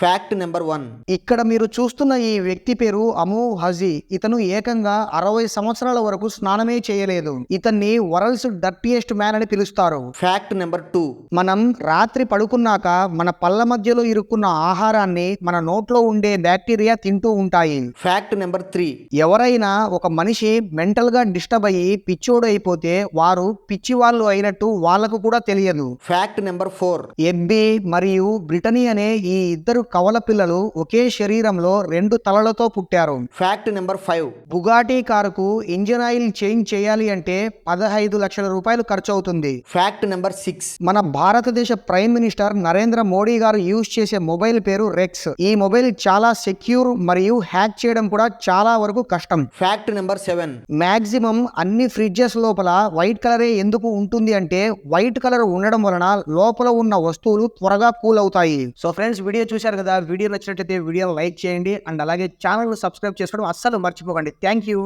Fact number one ఇక్కడ మీరు చూస్తున్న ఈ వ్యక్తి పేరు అము హజీ. ఇతను ఏకంగా అరవై సంవత్సరాల వరకు స్నానమే చేయలేదు. ఇతన్ని వరల్డ్స్ డర్టియెస్ట్ మ్యాన్ అని పిలుస్తారు. ఫ్యాక్ట్ నెంబర్ టూ మనం రాత్రి పడుకున్నాక మన పళ్ళ మధ్యలో ఇరుక్కున్న ఆహారాన్ని మన నోట్లో ఉండే బ్యాక్టీరియా తింటూ ఉంటాయి. ఫ్యాక్ట్ నెంబర్ త్రీ ఎవరైనా ఒక మనిషి మెంటల్గా డిస్టర్బ్ అయ్యి పిచ్చోడు అయిపోతే వారు పిచ్చి వాళ్ళు అయినట్టు వాళ్ళకు కూడా తెలియదు. ఫ్యాక్ట్ నెంబర్ ఫోర్ ఎబ్బి మరియు బ్రిటనీ అనే ఈ ఇద్దరు కవల పిల్లలు ఒకే శరీరంలో రెండు తలలతో పుట్టారు. ఫ్యాక్ట్ నెంబర్ ఫైవ్ బుగాటీ కారుకు ఇంజిన్ ఆయిల్ చేంజ్ చేయాలి అంటే పదహైదు లక్షల రూపాయలు ఖర్చు అవుతుంది ఫ్యాక్ట్ నెంబర్ సిక్స్ మన భారతదేశ ప్రైమ్ మినిస్టర్ నరేంద్ర మోడీ గారు యూజ్ చేసే మొబైల్ పేరు రెక్స్. ఈ మొబైల్ చాలా సెక్యూర్ మరియు హ్యాక్ చేయడం కూడా చాలా వరకు కష్టం. ఫ్యాక్ట్ నెంబర్ సెవెన్ మాక్సిమం అన్ని ఫ్రిడ్జెస్ లోపల వైట్ కలరే ఎందుకు ఉంటుంది అంటే వైట్ కలర్ ఉండడం వలన లోపల ఉన్న వస్తువులు త్వరగా కూల్ అవుతాయి. సో ఫ్రెండ్స్ వీడియో చూశారు కదా? వీడియో నచ్చినట్లయితే వీడియో లైక్ చేయండి. అండ్ అలాగే ఛానల్ సబ్స్క్రైబ్ చేసుకోవడం అస్సలు మర్చిపోకండి. Thank you